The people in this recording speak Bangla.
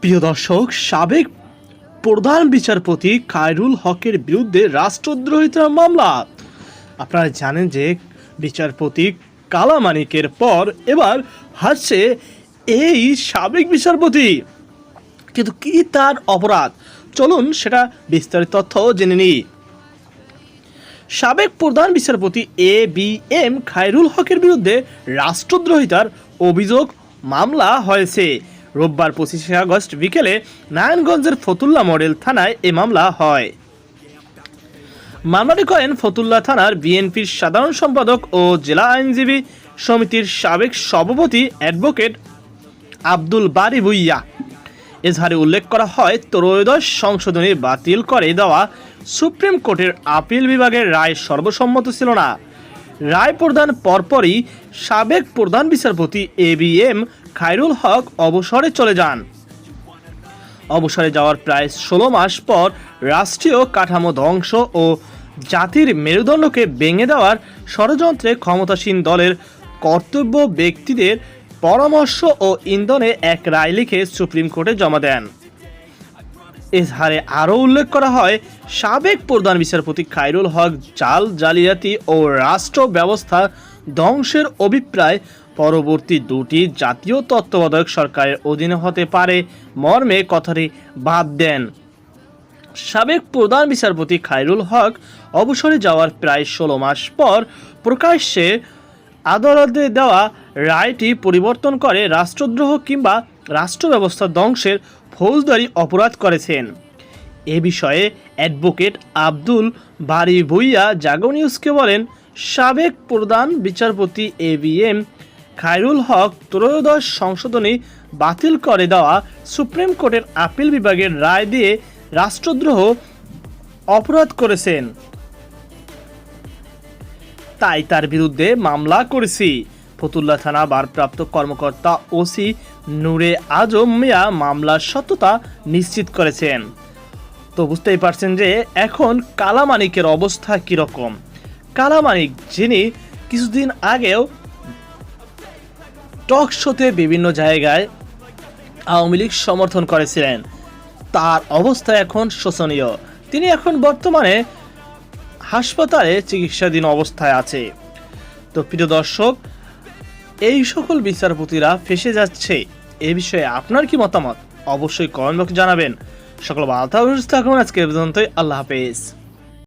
প্রিয় দর্শক, সাবেক প্রধান বিচারপতি খায়রুল হকের বিরুদ্ধে রাষ্ট্রদ্রোহিতার মামলা। আপনারা জানেন যে বিচারপতি কালামানিকের পর এবার হাসছে এই সাবেক বিচারপতি। কিন্তু কি তার অপরাধ? চলুন সেটা বিস্তারিত তথ্য জেনে নিই। সাবেক প্রধান বিচারপতি এ বি এম খায়রুল হকের বিরুদ্ধে রাষ্ট্রদ্রোহিতার অভিযোগ মামলা হয়েছে। রোববার পঁচিশে আগস্ট বিকেলে নারায়ণগঞ্জের ফতুল্লা মডেল থানায় এ মামলা হয়। মামলাটি করেন ফতুল্লা থানার বিএনপির সাধারণ সম্পাদক ও জেলা আইনজীবী সমিতির সাবেক সভাপতি অ্যাডভোকেট আব্দুল বারি ভুইয়া। এজাহারে উল্লেখ করা হয়, ত্রয়োদশ সংশোধনী বাতিল করে দেওয়া সুপ্রিম কোর্টের আপিল বিভাগের রায় সর্বসম্মত ছিল না। রায় প্রদান পরপরই সাবেক প্রধান বিচারপতি A B M Khairul Haque অবসরে চলে যান। অবসরে যাওয়ার প্রায় ষোলো মাস পর রাষ্ট্রীয় কাঠামো ধ্বংস ও জাতির মেরুদণ্ডকে ভেঙে দেওয়ার ষড়যন্ত্রে ক্ষমতাসীন দলের কর্তব্য ব্যক্তিদের পরামর্শ ও ইন্ধনে এক রায় লিখে সুপ্রিম কোর্টে জমা দেন। এজাহারে আরও উল্লেখ করা হয়, সাবেক প্রধান বিচারপতি খায়রুল হক জাল জালিয়াতি ও রাষ্ট্র ব্যবস্থা ধ্বংসের অভিপ্রায়। পরবর্তী দুটি জাতীয় তত্ত্বাবধায়ক সরকারের অধীনে হতে পারে, মর্মে কথাটি বাদ দেন। সাবেক প্রধান বিচারপতি খায়রুল হক অবসরে যাওয়ার প্রায় ষোলো মাস পর প্রকাশ্যে আদালতে দেওয়া রায়টি পরিবর্তন করে রাষ্ট্রদ্রোহ কিংবা রাষ্ট্র ব্যবস্থা ধ্বংসের ফৌজদারি অপরাধ করেছেন। এ বিষয়ে অ্যাডভোকেট আব্দুল বারি ভুইয়া, জাগো নিউজকে বলেন সাবেক প্রধান বিচারপতি A B M Khairul Haque ত্রয়োদশ সংশোধনী বাতিল করে দেওয়া সুপ্রিম কোর্টের আপিল বিভাগের রায় দিয়ে রাষ্ট্রদ্রোহ অপরাধ করেছেন। তাই তার বিরুদ্ধে মামলা করেছি। ফতুল্লা থানা ভারপ্রাপ্ত কর্মকর্তা ওসি নূরে আজম মিয়া মামলার সত্যতা নিশ্চিত করেছেন। তো বুঝতেই পারছেন যে এখন কালামানিকের অবস্থা কীরকম। কালামানিক, যিনি কিছুদিন আগেও টক শোতে বিভিন্ন জায়গায় আওয়ামী লীগ সমর্থন করেছিলেন। তার অবস্থা এখন শোচনীয়। তিনি এখন বর্তমানে হাসপাতালে চিকিৎসাধীন অবস্থায় আছে। তো প্রিয় দর্শক, এই সকল বিচারপতিরা ফেসে যাচ্ছে। এ বিষয়ে আপনার কি মতামত? অবশ্যই কমেন্ট বক্সে জানাবেন। সকল বাধা থাকুন আজকে পর্যন্তই আল্লাহ হাফেজ।